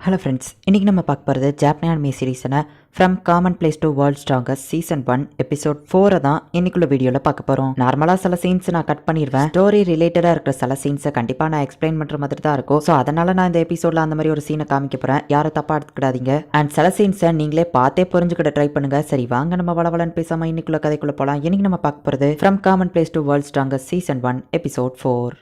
Hello friends இன்றைக்கி நம்ம பார்க்க போகிறது ஜாப்னியான் மீ சீரீஸனை from common place to world strongest season one episode ஃபோரை தான் இன்னைக்குள்ள வீடியோவில் பார்க்க போகிறோம் நார்மலாக சில சீன்ஸ் நான் கட் பண்ணிடுவேன் ஸ்டோரி ரிலேட்டடாக இருக்கிற சில சீன்ஸை கண்டிப்பாக நான் எக்ஸ்பிளைன் பண்ணுற மாதிரி தான் இருக்கும். ஸோ அதனால் நான் இந்த எபிசோடில் அந்த மாதிரி ஒரு சீனை காமிக்க போகிறேன் யாரும் தப்பாக எடுத்துக்கிடாதீங்க. அண்ட் சில சீன்ஸை நீங்களே பார்த்தே புரிஞ்சுக்கிட்ட ட்ரை பண்ணுங்க. சரி வாங்க நம்ம வளவலன் பேசாமல் இன்னைக்குள்ள கதைக்குள்ளே போகலாம் இன்னைக்கு நம்ம பார்க்க போகிறது from common place to world strongest season one episode four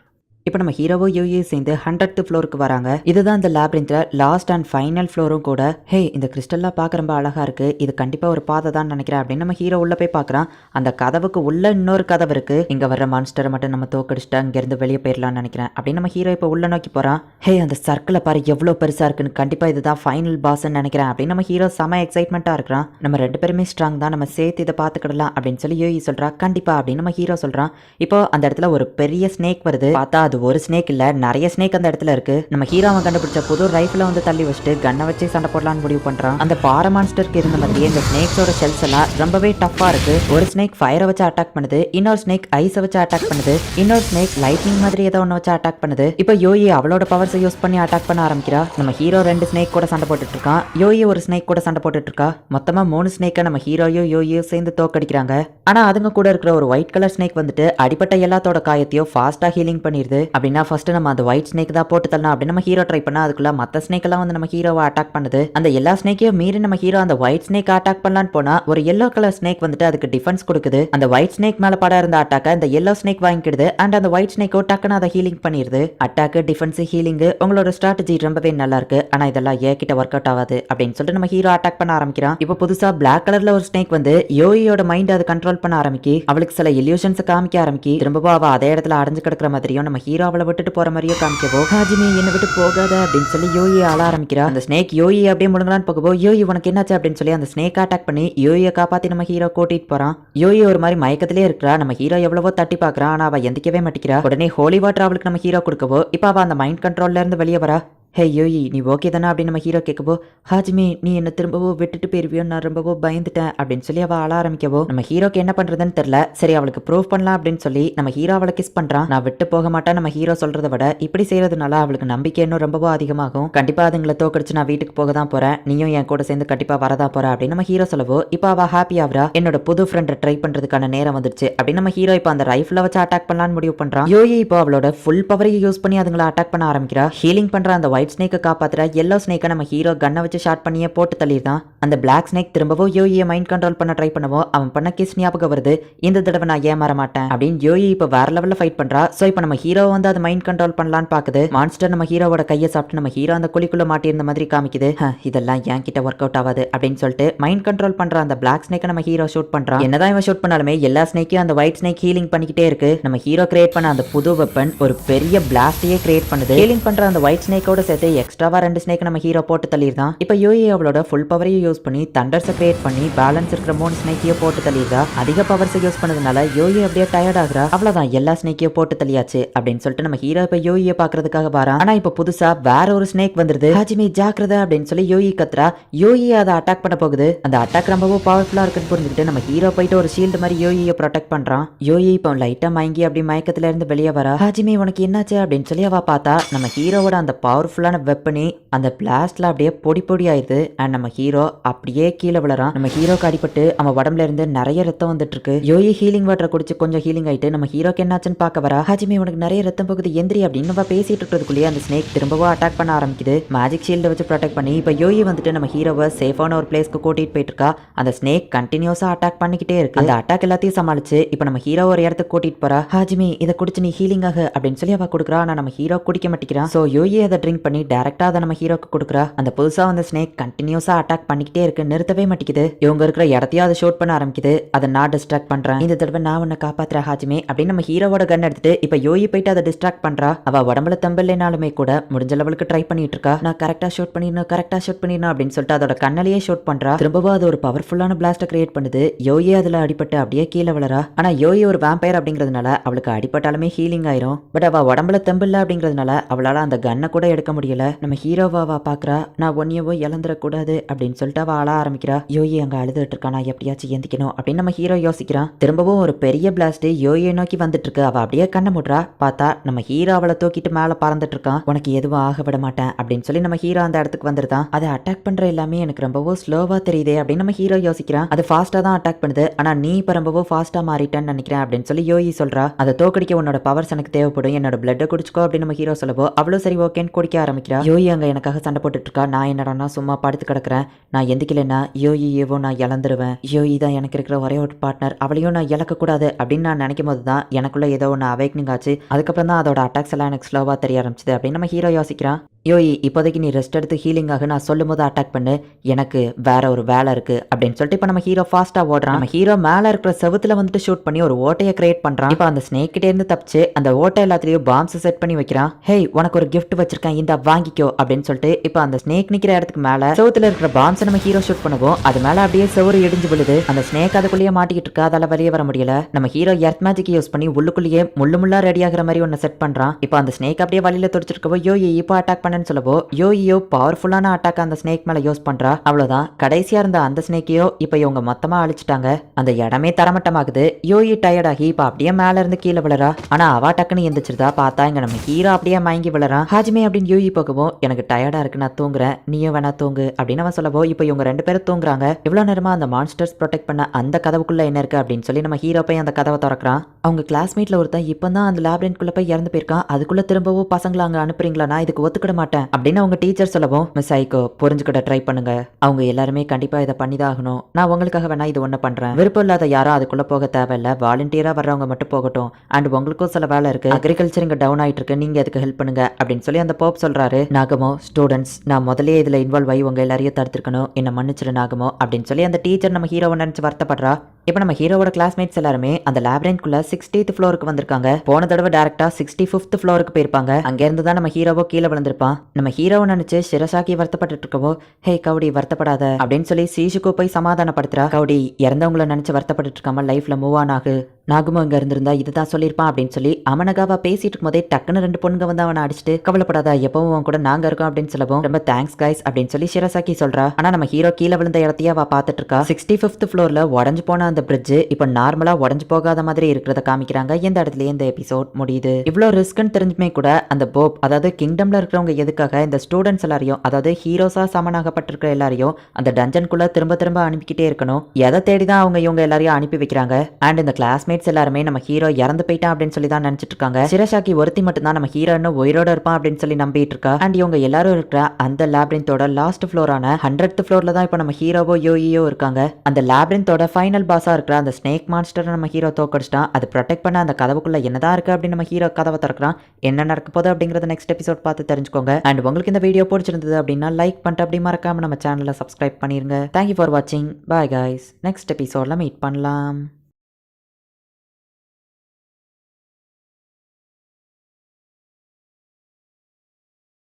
இப்போ நம்ம ஹீரோவோ யூஏ சேர்ந்து ஹண்ட்ரட் ஃப்ளோருக்கு வராங்க. இதுதான் இந்த லேப்ரிந்தில் லாஸ்ட் அண்ட் ஃபைனல் ஃப்ளோரும் கூட ஹே இந்த கிறிஸ்டல்லாம் பார்க்க ரொம்ப அழகாக இருக்கு. இது கண்டிப்பாக ஒரு பாதை தான் நினைக்கிறேன் அப்படின்னு நம்ம ஹீரோ உள்ளே போய் பார்க்கறான். அந்த கதவுக்கு உள்ள இன்னொரு கதவு இருக்கு. இங்கே வர்ற மான்ஸ்டரை மட்டும் நம்ம தோக்கடிச்சிட்டா அங்கேருந்து வெளியே போயிடலாம்னு நினைக்கிறேன். அப்படின்னு நம்ம ஹீரோ இப்போ உள்ள நோக்கி போகிறான் ஹே அந்த சர்க்கிளை பாரு எவ்வளோ பெருசாக இருக்குன்னு. கண்டிப்பாக இதுதான் ஃபைனல் பாஸ்ன்னு நினைக்கிறேன் அப்படின்னு நம்ம ஹீரோ செம எக்ஸைட்மெண்ட்டாக இருக்கிறான். நம்ம ரெண்டு பேருமே ஸ்ட்ராங் தான். நம்ம சேர்த்து இதை பார்த்துக்கிடலாம் அப்படின்னு சொல்லி யூஇ சொல்கிறா கண்டிப்பாக அப்படின்னு நம்ம ஹீரோ சொல்கிறான் இப்போ அந்த இடத்துல ஒரு பெரிய ஸ்னேக் வருது. பார்த்தா அது ஒரு ஸ்னேக் இல்ல நிறைய ஸ்னேக் அந்த இடத்துல இருக்கு. நம்ம ஹீரோவை கண்டுபிடிச்ச புது ரைஃபிள வந்து தள்ளி வச்சுட்டு கண்ணை வச்சு சண்டை போடலாம்னு முடிவு பண்றான். அந்த பாறை மான்ஸ்டருக்கு இருந்த மாதிரியே இந்த ஸ்னேக்ஸோட ஷெல்ஸ் எல்லாம் ரொம்பவே டஃபா இருக்கு. ஒரு ஸ்னேக் ஃபயரை வச்சு அட்டாக் பண்ணுது இன்னொரு ஸ்னேக் ஐஸை வச்சு அட்டாக் பண்ணுது இன்னொரு ஸ்னேக் லைட்னிங் மாதிரி ஏதோ ஒன்று வச்சு அட்டாக் பண்ணுது. இப்போ யோயி அவளோட பவர்ஸை யூஸ் பண்ணி அட்டாக் பண்ண ஆரம்பிக்கிறா. நம்ம ஹீரோ ரெண்டு ஸ்னேக் கூட சண்டை போட்டுட்டு இருக்கான் யோயி ஒரு ஸ்னேக் கூட சண்டை போட்டுட்டு இருக்கா? மொத்தமா மூணு ஸ்னேக்கை நம்ம ஹீரோயோ யோயோ சேர்ந்து தோக்கடிக்கிறாங்க. ஆனா அதுங்க கூட இருக்கிற ஒரு ஒயிட் கலர் ஸ்னேக் வந்துட்டு அடிப்பட்ட எல்லாத்தோட காயத்தையும் ஃபாஸ்டா ஹீலிங் பண்ணிடுது. அப்படின்னா ஃபர்ஸ்ட் நம்ம அந்த ஒயிட் ஸ்னேக் தான் போட்டு தரலாம் அப்படின்னு நம்ம ஹீரோ ட்ரை பண்ணா அதுக்குள்ள மத்த ஸ்னேக் எல்லாம் வந்து நம்ம ஹீரோவை அட்டாக் பண்ணுது. அந்த எல்லா ஸ்னேக்கையும் மீறி நம்ம ஹீரோ அந்த ஒயிட் ஸ்னேக் அட்டாக் பண்ணலான்னு போனா ஒரு எல்லோ கலர் ஸ்னேக் வந்துட்டு அதுக்கு டிஃபென்ஸ் கொடுக்குது. அந்த ஒயிட் ஸ்னேக் மேல படம் இருந்த அட்டாக்க இந்த எல்லோ ஸ்னேக் வாங்கிடுது அண்ட் அந்த ஒயிட் ஸ்னேக்கோ டக்குன்னு அதை ஹீலிங் பண்ணிடுது. அட்டாக் டிஃபென்ஸ் ஹீலிங் உங்களோட ஸ்ட்ராட்டஜி ரொம்பவே நல்லா இருக்கு. ஆனா இதெல்லாம் ஏகிட்ட ஒர்க் அவுட் ஆகாது அப்படின்னு சொல்லிட்டு நம்ம ஹீரோ அட்டாக் பண்ண ஆரம்பிக்கிறான். இப்போ புதுசா பிளாக் கலர்ல ஒரு ஸ்னேக் வந்து யோயோட மைண்ட் அதை கண்ட்ரோல் பண்ண ஆரம்பிக்கி அவளுக்கு சில இல்யூஷன்ஸ் காமிக்க ஆரம்பிக்கி திரும்பவும் அவ அதே இடத்துல அடைஞ்சு கிடக்குற மாதிரியும் நம்ம ஹீரோ அவளை விட்டுட்டு போற மாதிரியே காமிக்கவோ ஹாஜிமி என்னை விட்டு போகாத அப்படின்னு சொல்லி யோயி ஆள ஆரம்பிக்கிறா. அந்த ஸ்னேக் யோயி அப்படியே முழுங்கலான்னு போகவோ யோயி உனக்கு என்னாச்சு? அப்படின்னு சொல்லி அந்த ஸ்னேக் அட்டாக் பண்ணி யோயை காப்பாத்தி நம்ம ஹீரோ கூட்டிட்டு போறான். யோயி ஒரு மாதிரி மயக்கத்திலே இருக்கிறா. நம்ம ஹீரோ எவ்வளவோ தட்டி பாக்குறான் ஆனா அவ எந்திக்கவே மாட்டேங்கிறா. உடனே ஹோலி வாட்டர் அவளுக்கு நம்ம ஹீரோ கொடுக்கவோ இப்போ அவ அந்த மைண்ட் கண்ட்ரோல்ல இருந்து வெளியே வரா. ஹே யோயி நீ ஓகே தானே? அப்படின்னு நம்ம ஹீரோ கேட்கவோ ஹாஜ்மி நீ என்ன திரும்பவோ விட்டுட்டு போயிருவியோ நான் ரொம்பவோ பயந்துட்டேன் அப்படின்னு சொல்லி அவள் ஆள ஆரம்பிக்கவோ நம்ம ஹீரோக்கு என்ன பண்றதுன்னு தெரியல. சரி அவளுக்கு ப்ரூவ் பண்ணலாம் அப்படின்னு சொல்லி நம்ம ஹீரோ அவளை கிஸ் பண்றான். நான் விட்டு போக மாட்டேன் நம்ம ஹீரோ சொல்றதை விட இப்படி செய்யறதுனால அவளுக்கு நம்பிக்கை இன்னும் ரொம்பவோ அதிகமாகும். கண்டிப்பா அதுங்களை தோக்கடிச்சு நான் வீட்டுக்கு போக தான் போறேன். நீயும் என் கூட சேர்ந்து கண்டிப்பா வரதா போற அப்படின்னு நம்ம ஹீரோ சொல்லவோ இப்போ அவ ஹாப்பி ஆவரா என்னோட புது ஃப்ரெண்டை ட்ரை பண்றதுக்கான நேரம் வந்துருச்சு அப்படின்னு நம்ம ஹீரோ இப்போ அந்த ரைஃபில் வச்சு அட்டாக் பண்ணலாம்னு முடிவு பண்றான். யோயி இப்போ அவளோட ஃபுல் பவரையும் யூஸ் பண்ணி அதுங்களை அட்டாக் பண்ண ஆரம்பிக்கிறா. ஹீலிங் பண்ற அந்த ஒயிட் ஸ்னேக்கை காப்பாற்றுற எல்லோ ஸ்னேக்கை நம்ம ஹீரோ கன்னை வச்சு ஷார்ட் பண்ணியே போட்டு தள்ளிடுதான் அந்த பிளாக் ஸ்னேக் திரும்பவும் யோயியை மைண்ட் கண்ட்ரோல் பண்ண ட்ரை பண்ணவோ. அவன் பண்ண கிஸ் ஞாபகம் வருது. இந்த தடவை நான் ஏமாற மாட்டேன் அப்படின்னு யோயி இப்போ வேற லெவலில் ஃபைட் பண்றா. ஸோ இப்போ நம்ம ஹீரோ வந்து அதை மைண்ட் கண்ட்ரோல் பண்ணலான்னு பாக்குது. மான்ஸ்டர் நம்ம ஹீரோவோட கையை சாப்பிட்டு நம்ம ஹீரோ அந்த குழிக்குள்ள மாட்டியிருந்த மாதிரி காமிக்குது. இதெல்லாம் என் கிட்ட ஒர்க் அவுட் ஆகாது அப்படின்னு சொல்லிட்டு மைண்ட் கண்ட்ரோல் பண்ற அந்த பிளாக் ஸ்னேக்கை நம்ம ஹீரோ ஷூட் பண்றான் என்னதான் இவன் ஷூட் பண்ணாலுமே எல்லா ஸ்னேக்கையும் அந்த ஒயிட் ஸ்னேக் ஹீலிங் பண்ணிக்கிட்டே இருக்கு. நம்ம ஹீரோ கிரியேட் பண்ண அந்த புது வெப்பன் ஒரு பெரிய பிளாஸ்டையே கிரியேட் பண்ணுது. ஹீலிங் பண்ற அந்த ஒயிட் ஸ்னேக்கோட சேர்த்து எக்ஸ்ட்ராவா ரெண்டு ஸ்னேக் நம்ம ஹீரோ போட்டு தள்ளிடுதான். இப்போ யோயி அவளோட ஃபுல் பவரையும் யூஸ் பண்ணி தண்டர்ஸை கிரியேட் பண்ணி பேலன்ஸ் இருக்கிற மூணு ஸ்னேக்கையும் போட்டு தள்ளிடுறா. அதிக பவர்ஸை யூஸ் பண்ணதுனால யோயி அப்படியே டயர்ட் ஆகுறா. அவ்வளவுதான் எல்லா ஸ்னேக்கையும் போட்டு தள்ளியாச்சு அப்படின்னு சொல்லிட்டு நம்ம ஹீரோ இப்போ யோயியை பாக்குறதுக்காக வரான். ஆனா இப்போ புதுசா வேற ஒரு ஸ்னேக் வந்துருது. ஹாஜிமி ஜாக்கிரதை அப்படின்னு சொல்லி யோயி கத்துறா. யோயி அதை அட்டாக் பண்ண போகுது. அந்த அட்டாக் ரொம்பவும் பவர்ஃபுல்லா இருக்குன்னு புரிஞ்சுக்கிட்டு நம்ம ஹீரோ போயிட்டு ஒரு ஷீல்டு மாதிரி யோயியை ப்ரொடெக்ட் பண்றான். யோயி இப்போ லைட்டா மயங்கி அப்படி மயக்கத்துல இருந்து வெளியே வரா. ஹாஜிமி உனக்கு என்னாச்சு அப்படின்னு சொல்லி அவ பார்த்தா நம்ம ஹீரோவோட அந்த பவர்ஃபுல் பவர்ஃபுல்லான வெப்பனி அந்த பிளாஸ்ட்ல அப்படியே பொடி பொடி ஆயிடுது அண்ட் நம்ம ஹீரோ அப்படியே கீழே விழறான். நம்ம ஹீரோக்கு அடிபட்டு அவன் உடம்புல இருந்து நிறைய ரத்தம் வந்துட்டு இருக்கு யோயி ஹீலிங் வாட்டரை குடிச்சு கொஞ்சம் ஹீலிங் ஆயிட்டு நம்ம ஹீரோக்கு என்னாச்சுன்னு பார்க்க வரா. ஹாஜிமி உனக்கு நிறைய ரத்தம் போகுது எந்திரி அப்படின்னு நம்ம பேசிட்டு இருக்கிறதுக்குள்ளேயே அந்த ஸ்னேக் திரும்பவும் அட்டாக் பண்ண ஆரம்பிக்குது. மேஜிக் ஷீல்டை வச்சு ப்ரொடெக்ட் பண்ணி இப்போ யோயி வந்துட்டு நம்ம ஹீரோவை சேஃபான ஒரு பிளேஸ்க்கு கூட்டிட்டு போயிட்டு இருக்கா அந்த ஸ்னேக் கண்டினியூஸா அட்டாக் பண்ணிக்கிட்டே இருக்கு. அந்த அட்டாக் எல்லாத்தையும் சமாளிச்சு இப்போ நம்ம ஹீரோ ஒரு இடத்துக்கு கூட்டிட்டு போறா. ஹாஜிமி இதை குடிச்சு நீ ஹீலிங் ஆகு அப்படின்னு சொல்லி அவ கொடுக்குறா. ஆனா நம்ம ஹீரோ குடிக்க மாட்டேங்கிறான் சோ யோயி அதை ட்ரிங்க் பண்ணி டேரக்டா அதை நம்ம ஹீரோக்கு கொடுக்குறா. அந்த புதுசா வந்த ஸ்னேக் கண்டினியூஸா அட்டாக் பண்ணிக்கிட்டே இருக்கு. நிறுத்தவே மாட்டேங்குது. இவங்க இருக்கிற இடத்தையும் அதை ஷூட் பண்ண ஆரம்பிக்குது. அதை நான் டிஸ்ட்ராக்ட் பண்றேன். இந்த தடவை நான் உன்னை காப்பாத்துற ஹாஜிமே அப்படின்னு நம்ம ஹீரோவோட கன் எடுத்துட்டு இப்ப யோயி போயிட்டு அதை டிஸ்ட்ராக்ட் பண்றா. அவ உடம்புல தம்பில்லைனாலுமே கூட முடிஞ்ச லெவலுக்கு ட்ரை பண்ணிட்டு இருக்கா. நான் கரெக்டா ஷூட் பண்ணிடணும் கரெக்டா ஷூட் பண்ணிடணும் அப்படின்னு சொல்லிட்டு அதோட கண்ணலையே ஷூட் பண்றா. திரும்பவும் அது ஒரு பவர்ஃபுல்லான பிளாஸ்ட கிரியேட் பண்ணுது. யோயே அதுல அடிபட்டு அப்படியே கீழே விழறா ஆனா யோயி ஒரு வேம்பயர் அப்படிங்கிறதுனால அவளுக்கு அடிபட்டாலுமே ஹீலிங் ஆயிரும். பட் அவ உடம்புல தெம்பில்ல அப்படிங்கிறதுனால அவளால அந்த கன்னை கூட எடுக்க முடியல. நம்ம ஹீரோவாவா பாக்குறா நான் ஒன்னியவோ இழந்துடக்கூடாது அப்படின்னு சொல்லிட்டு அவ ஆள ஆரம்பிக்கிறா. யோயி அங்க அழுதுட்டு இருக்கா நான் எப்படியாச்சும் எந்திக்கணும் அப்படின்னு நம்ம ஹீரோ யோசிக்கிறான். திரும்பவும் ஒரு பெரிய பிளாஸ்ட் யோயை நோக்கி வந்துட்டு இருக்கு அவ அப்படியே கண்ண முடுறா. பார்த்தா நம்ம ஹீரோ அவளை தூக்கிட்டு மேல பறந்துட்டு இருக்கான். உனக்கு எதுவும் ஆக விட மாட்டேன் அப்படின்னு சொல்லி நம்ம ஹீரோ அந்த இடத்துக்கு வந்துருதான். அதை அட்டாக் பண்ற எல்லாமே எனக்கு ரொம்பவும் ஸ்லோவா தெரியுதே அப்படின்னு நம்ம ஹீரோ யோசிக்கிறான். அது ஃபாஸ்டா தான் அட்டாக் பண்ணுது. ஆனா நீ இப்ப ரொம்பவும் ஃபாஸ்டா மாறிட்டேன்னு நினைக்கிறேன் அப்படின்னு சொல்லி யோயி சொல்றா. அதை தோக்கடிக்க உன்னோட பவர்ஸ் எனக்கு தேவைப்படும். என்னோட பிளட்டை குடிச்சுக்கோ அப்படின்னு நம்ம ஹீரோ சொல்லவோ. அவ்வளோ சரி ஓகேன்னு குடிக்க ஆரம்பிக்கிறா? யோயி அங்கே எனக்காக சண்டை போட்டுட்டு இருக்கா நான் என்னடான்னா சும்மா படுத்து கிடக்குறேன். நான் எந்திக்கலைன்னா யோயி ஏவோ நான் இழந்துருவேன். யோயி தான் எனக்கு இருக்கிற ஒரே ஒரு பார்ட்னர் அவளையும் நான் இழக்கக்கூடாது அப்படின்னு நான் நினைக்கும் போது தான் எனக்குள்ள ஏதோ ஒன்று அவேக்னிங் ஆச்சு. அதுக்கப்புறம் தான் அதோட அட்டாக்ஸ் எல்லாம் எனக்கு ஸ்லோவாக தெரிய ஆரம்பிச்சது அப்படின்னு நம்ம ஹீரோ யோசிக்கிறான் யோயி இப்போதைக்கு நீ ரெஸ்ட் எடுத்து ஹீலிங்காக நான் சொல்லும் போது அட்டாக் பண்ணு. எனக்கு வேற ஒரு வேலை இருக்கு அப்படின்னு சொல்லிட்டு இப்போ நம்ம ஹீரோ ஃபாஸ்டா ஓடுறான். நம்ம ஹீரோ மேல இருக்கிற செவுத்துல வந்துட்டு ஷூட் பண்ணி ஒரு ஓட்டையை கிரியேட் பண்றான். இப்போ அந்த ஸ்னேக் கிட்டே இருந்து தப்பிச்சு அந்த ஓட்டை எல்லாத்துலேயும் பாம்ஸ் செட் பண்ணி வைக்கிறான். ஹேய் உனக்கு ஒரு கிஃப்ட் வச்சிருக்கேன். இந்த வாங்கிக்கோ அப்படின்னு சொல்லிட்டு இப்போ அந்த ஸ்னேக் நிக்கிற இடத்துக்கு மேல சவுத்துல இருக்கிற பாம்ஸ் நம்ம ஹீரோ ஷூட் பண்ணுவோம். அது மேல அப்படியே செவுறு இடிஞ்சு விழுது. அந்த ஸ்னேக் அதுக்குள்ளேயே மாட்டிக்கிட்டு இருக்கா. அதால வெளியே வர முடியல. நம்ம ஹீரோ எர்த் மேஜிக் யூஸ் பண்ணி உள்ளுக்குள்ளேயே முள்ளு முள்ளா ரெடி ஆகிற மாதிரி ஒன்னு செட் பண்றான். இப்போ அந்த ஸ்னேக் அப்படியே வழியில துடிச்சிருக்கவோ யோ இப்போ அட்டாக் பண்ணேன்னு சொல்லவோ யோயோ பவர்ஃபுல்லான அட்டாக் அந்த ஸ்னேக் மேல யூஸ் பண்றா. அவ்வளவுதான். கடைசியா இருந்த அந்த ஸ்னேக்கையோ இப்போ இவங்க மொத்தமா அழிச்சிட்டாங்க. அந்த இடமே தரமட்டமாகுது. யோயி டயர்ட் ஆகி இப்போ அப்படியே மேல இருந்து கீழே விழறா. ஆனா அவா டக்குன்னு எந்திரிச்சிருதா பார்த்தா இங்க நம்ம ஹீரோ அப்படியே மயங்கி விழறான். ஹாஜிமே அப்படின்னு யோயி போகவும் எனக்கு டயர்டா இருக்கு நான் தூங்குறேன். நீயும் வேணா தூங்கு அப்படின்னு அவன் சொல்லவோ இப்போ இவங்க ரெண்டு பேரும் தூங்குறாங்க. இவ்வளவு நேரமா அந்த மான்ஸ்டர்ஸ் ப்ரொடெக்ட் பண்ண அந்த கதவுக்குள்ள என்ன இருக்கு? அப்படின்னு சொல்லி நம்ம ஹீரோ போய் அந்த கதவை திறக்கிறான். அவங்க கிளாஸ்மேட்ல ஒருத்தன் இப்போ தான் அந்த லேப்ரண்ட்குள்ள போய் இறந்து போயிருக்கான். அதுக்குள்ள திரும்பவும் பசங்களை அங்க அனுப்புறீங்களா? நான் இதுக்கு ஒத்துக்கிட மாட்டேன் அப்படின்னு அவங்க டீச்சர் சொல்லவும் மிஸ் ஐகோ புரிஞ்சுக்கிட்ட ட்ரை பண்ணுங்க. அவங்க எல்லாருமே கண்டிப்பா இதை பண்ணி தான் ஆகணும். நான் உங்களுக்காக வேணா இது ஒண்ணு பண்றேன். விருப்பம் இல்லாத யாரும் அதுக்குள்ள போக தேவையில்ல. வாலண்டியரா வர்றவங்க மட்டும் போகட்டும். அண்ட் உங்களுக்கும் சில வேலை இருக்கு. அக்ரிகல்ச்சர் இங்க டவுன் ஆயிட்டு இருக்கு. நீங்க அதுக்கு ஹெல்ப் பண்ணுங்க அப்படின்னு சொல்லி அந்த போப் சொல்றாரு நாகமோ ஸ்டூடெண்ட்ஸ் நான் முதலே இதுல இன்வால்வ் ஆகி உங்க எல்லாரையும் தடுத்துருக்கணும். என்ன மன்னிச்சிரு நாகமோ அப்படின்னு சொல்லி அந்த டீச்சர் நம்ம ஹீரோவை நினைச்சு வருத்தப்படுறா. இப்போ நம்ம ஹீரோவோட கிளாஸ்மேட்ஸ் எல்லாருமே அந்த லேப்ரேன்குள்ள சிக்ஸ்டீத் ஃப்ளோருக்கு வந்திருக்காங்க. போன தடவை டேரக்டா சிக்ஸ்டி ஃபிஃப்த் ஃப்ளோருக்கு போயிருப்பாங்க. அங்க இருந்து தான் நம்ம ஹீரோவோ கீழே விழுந்திருப்பான் நம்ம ஹீரோவை நினைச்சு சிரசாக்கி வருத்தப்பட்டு இருக்கவோ ஹே கவுடி வருத்தப்படாத அப்படின்னு சொல்லி சீஷுக்கு போய் சமாதானப்படுத்துறா. கவுடி இறந்தவங்கள நினைச்சு வருத்தப்பட்டு இருக்காம லைஃப்ல மூவ் ஆன் ஆகு. நாகுமோ இங்க இருந்திருந்தா இதுதான் சொல்லியிருப்பான் அப்படின்னு சொல்லி அமனகாவா பேசிட்டு இருக்கும்போதே டக்குன்னு ரெண்டு பொண்ணுங்க வந்து அவனை அடிச்சுட்டு கவலைப்படாத எப்பவும் அவன் கூட நாங்க இருக்கோம் அப்படின்னு சொல்லவும் ரொம்ப தேங்க்ஸ் கைஸ் அப்படின்னு சொல்லி ஷிரசாக்கி சொல்றா. ஆனா நம்ம ஹீரோ கீழே விழுந்த இடத்தையே அவ பாத்துட்டு இருக்கா சிக்ஸ்டி ஃபிஃப்த் ஃப்ளோர்ல உடஞ்சு போன அந்த பிரிட்ஜ் இப்போ நார்மலா உடஞ்சு போகாத மாதிரி இருக்கிறத காமிக்கிறாங்க. எந்த இடத்துல இந்த எபிசோட் முடியுது. இவ்வளோ ரிஸ்க்னு தெரிஞ்சுமே கூட அந்த போப் அதாவது கிங்டம்ல இருக்கிறவங்க எதுக்காக இந்த ஸ்டூடெண்ட்ஸ் எல்லாரையும் அதாவது ஹீரோஸா சமனாகப்பட்டிருக்கிற எல்லாரையும் அந்த டஞ்சனுக்குள்ள திரும்ப திரும்ப அனுப்பிக்கிட்டே இருக்கணும். எதை தேடி தான் அவங்க இவங்க எல்லாரையும் அனுப்பி வைக்கிறாங்க? அண்ட் இந்த கிளாஸ்மேட்ஸ் எல்லாருமே நம்ம ஹீரோ இறந்து போயிட்டான் அப்படின்னு சொல்லி தான் நினைச்சிட்டு இருக்காங்க. சிரசாக்கி ஒருத்தி மட்டும் தான் நம்ம ஹீரோ இன்னும் உயிரோட இருப்பான் அப்படின்னு சொல்லி நம்பி நம்பிட்டு இருக்கா அண்ட் இவங்க எல்லாரும் இருக்கிற அந்த லேப்ரின்த்தோட லாஸ்ட் ஃப்ளோரான ஹண்ட்ரட் ஃப்ளோர்ல தான் இப்போ நம்ம ஹீரோவோ யோயியோ இருக்காங்க. அந்த லேப்ரின்த்தோட ஃபைனல் பாஸா இருக்கிற அந்த ஸ்னேக் மான்ஸ்டரை நம்ம ஹீரோ தோக்கடிச்சிட்டான் அது ப்ரொடெக்ட் பண்ண அந்த கதவுக்குள்ள என்னதான் இருக்கு அப்படின்னு நம்ம ஹீரோ கதவை திறக்கிறான் என்ன நடக்க போகுது அப்படிங்கறத நெக்ஸ்ட் எபிசோட் பார்த்து தெரிஞ்சுக்கோங்க. அண்ட் உங்களுக்கு இந்த வீடியோ பிடிச்சிருந்தது அப்படின்னா லைக் பண்ணிட்டு அப்படி மறக்காம நம்ம சேனலை சப்ஸ்கிரைப் பண்ணிருங்க. தேங்க்யூ ஃபார் வாட்சிங் பாய் கைஸ் நெக்ஸ்ட் எபிசோட்ல மீட் பண்ணலாம்.